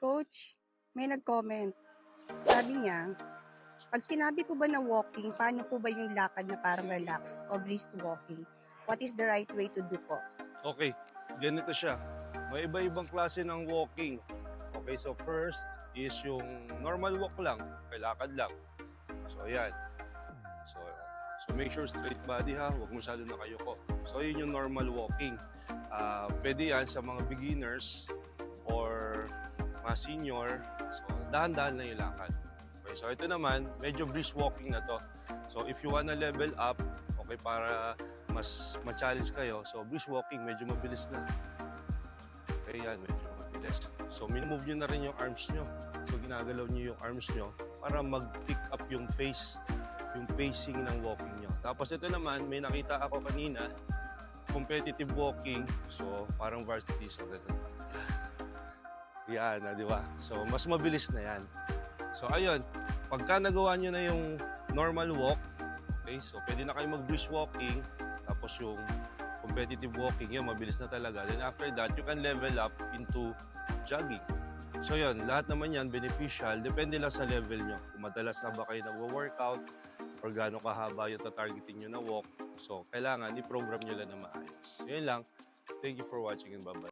Coach, may nag-comment. Sabi niya, pag sinabi po ba na walking, paano po ba yung lakad na parang relax o brisk walking? What is the right way to do po? Okay, ganito siya. May iba-ibang klase ng walking. Okay, so first is yung normal walk lang, lakad lang. So, ayan. So, so make sure straight body ha, huwag masyado nakayoko. So, yun yung normal walking. Ah, pwede yan sa mga beginners or mga senior. So, dahan-dahan lang yung lakad. Okay, so ito naman, medyo brisk walking na to. So, if you wanna level up, okay, para mas ma-challenge kayo, so brisk walking, medyo mabilis na. Okay, yan, medyo mabilis. So, minimove nyo na rin yung arms nyo. So, ginagalaw nyo yung arms nyo para mag-pick up yung face, yung pacing ng walking nyo. Tapos ito naman, may nakita ako kanina, competitive walking. So, parang varsity. So, ganun. Yan, ah, di ba? So, mas mabilis na yan. So, ayun. Pagka nagawa nyo na yung normal walk, okay, so pwede na kayo mag-brisk walking, tapos yung competitive walking, yun, mabilis na talaga. Then after that, you can level up into jogging. So yun, lahat naman yan beneficial. Depende lang sa level nyo. Kung madalas na ba kayo nagwo-workout or gaano kahaba yung tatargeting nyo na walk. So, kailangan i-program nyo lang na maayos. Yun lang. Thank you for watching and bye-bye.